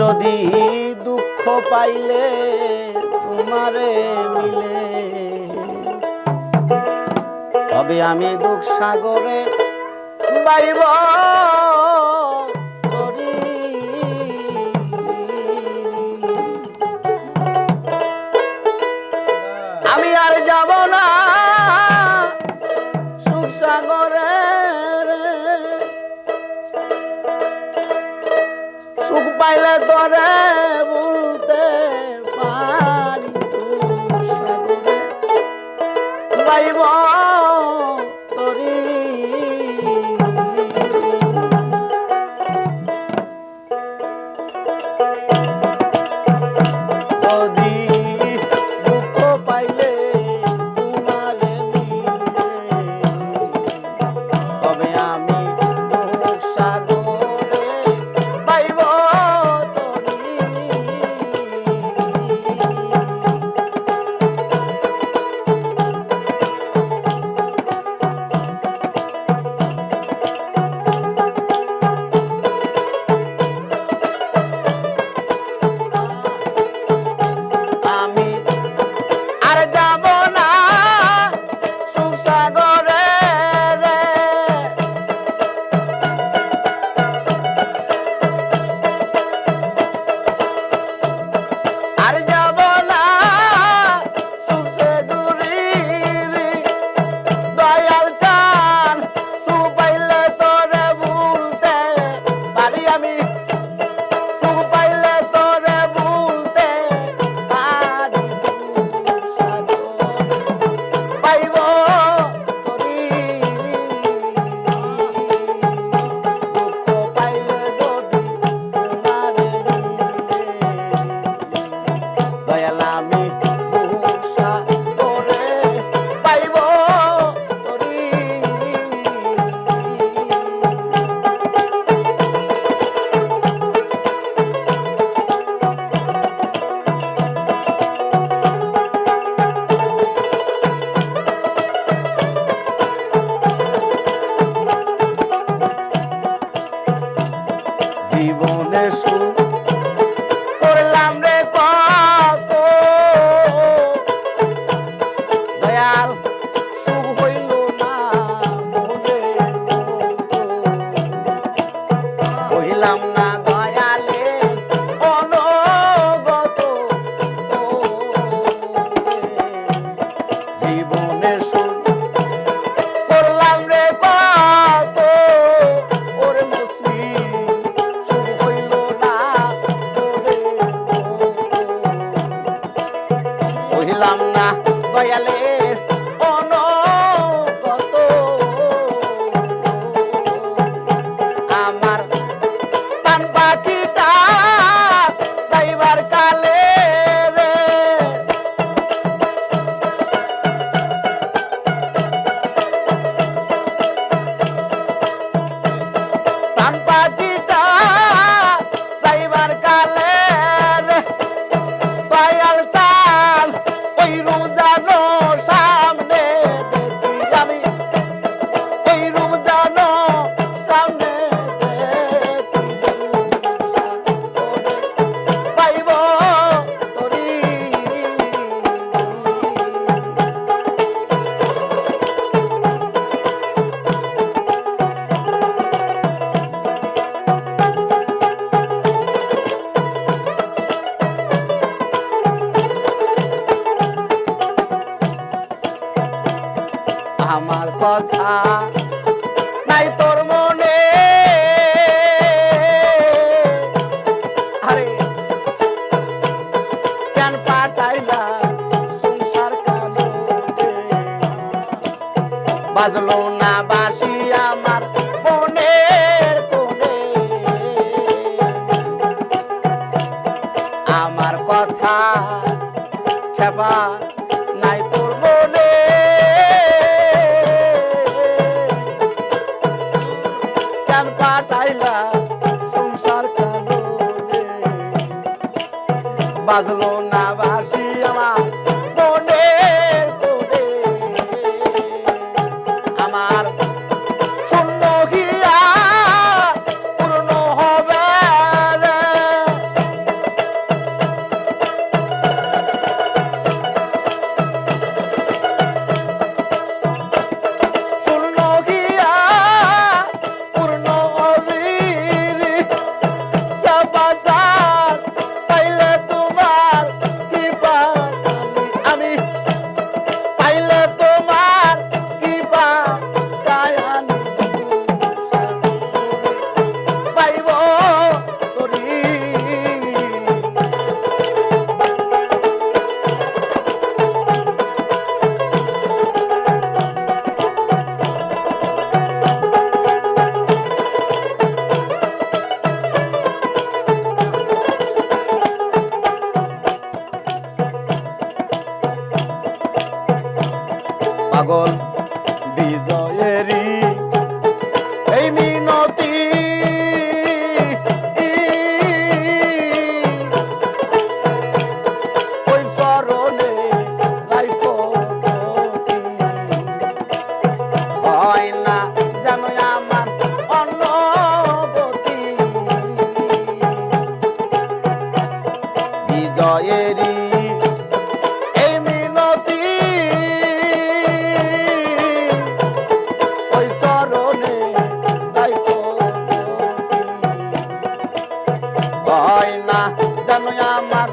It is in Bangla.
যদি দুঃখ পাইলে তোমারে মিলে। তবে আমি দুঃখ সাগরে পাইব করে কথা নাই তোর মনে। আরে কেন পাঠাইলা সংসার বাজলো না বাসি বিজয়েরই এই মিনতি ওই চরণে হয় না জানো আমার